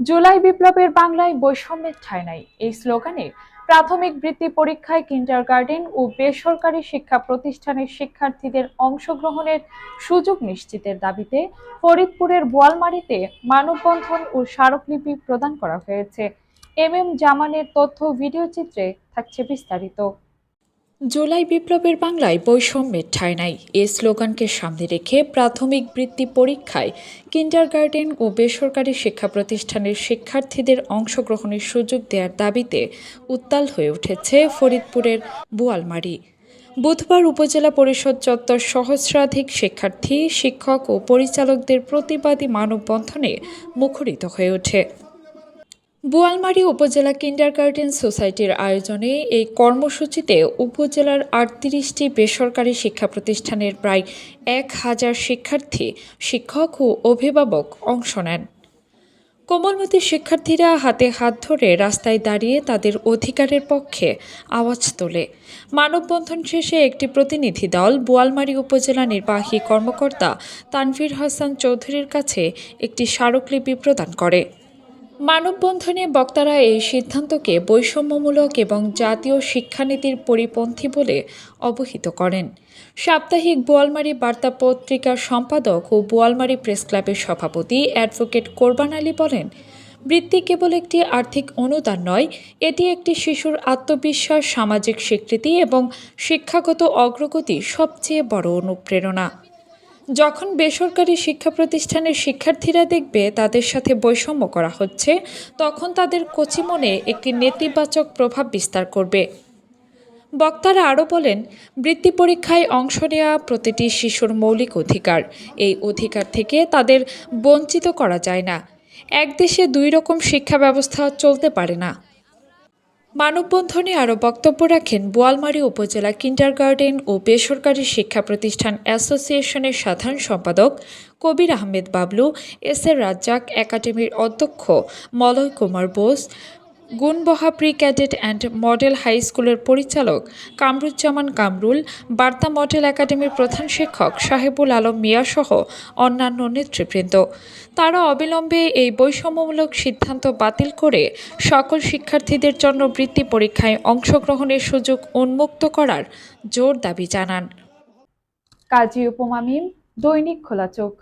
জুলাই বিপ্লবের বাংলায় বৈষম্যের ঠাঁই নাই। এই স্লোগানে প্রাথমিক বৃত্তি পরীক্ষায় কিন্ডারগার্টেন ও বেসরকারি শিক্ষা প্রতিষ্ঠানের শিক্ষার্থীদের অংশগ্রহণের সুযোগ নিশ্চিতের দাবিতে ফরিদপুরের বোয়ালমারীতে মানববন্ধন ও স্মারকলিপি প্রদান করা হয়েছে। এম এম জামানের তথ্য ভিডিও চিত্রে থাকছে বিস্তারিত। জুলাই বিপ্লবের বাংলায় বৈষম্যের ঠাঁই নাই। এ স্লোগানকে সামনে রেখে প্রাথমিক বৃত্তি পরীক্ষায় কিন্ডারগার্টেন ও বেসরকারি শিক্ষা প্রতিষ্ঠানের শিক্ষার্থীদের অংশগ্রহণের সুযোগ দেওয়ার দাবিতে উত্তাল হয়ে উঠেছে ফরিদপুরের বোয়ালমারি। বুধবার উপজেলা পরিষদ চত্বর সহস্রাধিক শিক্ষার্থী, শিক্ষক ও পরিচালকদের প্রতিবাদী মানববন্ধনে মুখরিত হয়ে ওঠে। বোয়ালমারী উপজেলা কিন্ডারগার্টেন সোসাইটির আয়োজনে এই কর্মসূচিতে উপজেলার আটত্রিশটি বেসরকারি শিক্ষা প্রতিষ্ঠানের প্রায় এক হাজার শিক্ষার্থী, শিক্ষক ও অভিভাবক অংশ নেন। কোমলমতি শিক্ষার্থীরা হাতে হাত ধরে রাস্তায় দাঁড়িয়ে তাদের অধিকারের পক্ষে আওয়াজ তোলে। মানববন্ধন শেষে একটি প্রতিনিধি দল বোয়ালমারী উপজেলা নির্বাহী কর্মকর্তা তানভীর হাসান চৌধুরীর কাছে একটি স্মারকলিপি প্রদান করে। মানববন্ধনে বক্তারা এই সিদ্ধান্তকে বৈষম্যমূলক এবং জাতীয় শিক্ষানীতির পরিপন্থী বলে অবহিত করেন। সাপ্তাহিক বোয়ালমারি বার্তা পত্রিকার সম্পাদক ও বোয়ালমারি প্রেস ক্লাবের সভাপতি অ্যাডভোকেট কোরবান আলী বলেন, বৃত্তি কেবল একটি আর্থিক অনুদান নয়, এটি একটি শিশুর আত্মবিশ্বাস, সামাজিক স্বীকৃতি এবং শিক্ষাগত অগ্রগতি সবচেয়ে বড় অনুপ্রেরণা। যখন বেসরকারি শিক্ষা প্রতিষ্ঠানের শিক্ষার্থীরা দেখবে তাদের সাথে বৈষম্য করা হচ্ছে, তখন তাদের কচিমনে একটি নেতিবাচক প্রভাব বিস্তার করবে। বক্তারা আরও বলেন, বৃত্তি পরীক্ষায় অংশ নেওয়া প্রতিটি শিশুর মৌলিক অধিকার। এই অধিকার থেকে তাদের বঞ্চিত করা যায় না। এক দেশে দুই রকম শিক্ষা ব্যবস্থা চলতে পারে না। মানববন্ধনে আরও বক্তব্য রাখেন বোয়ালমারী উপজেলা কিন্ডারগার্ডেন ও বেসরকারি শিক্ষা প্রতিষ্ঠান অ্যাসোসিয়েশনের সাধারণ সম্পাদক কবির আহমেদ বাবলু, এস এর রাজ্জাক একাডেমির অধ্যক্ষ Malay Kumar Bose Gunbaha pre cadet and model high স্কুলের পরিচালক কামরুজ্জামান কামরুল, বার্তা মডেল একাডেমির প্রধান শিক্ষক সাহেবুল আলম মিয়াসহ অন্যান্য নেতৃবৃন্দ। তারা অবিলম্বে এই বৈষম্যমূলক সিদ্ধান্ত বাতিল করে সকল শিক্ষার্থীদের জন্য বৃত্তি পরীক্ষায় অংশগ্রহণের সুযোগ উন্মুক্ত করার জোর দাবি জানান। কাজী উপমা মিম, দৈনিক খোলা চোখ।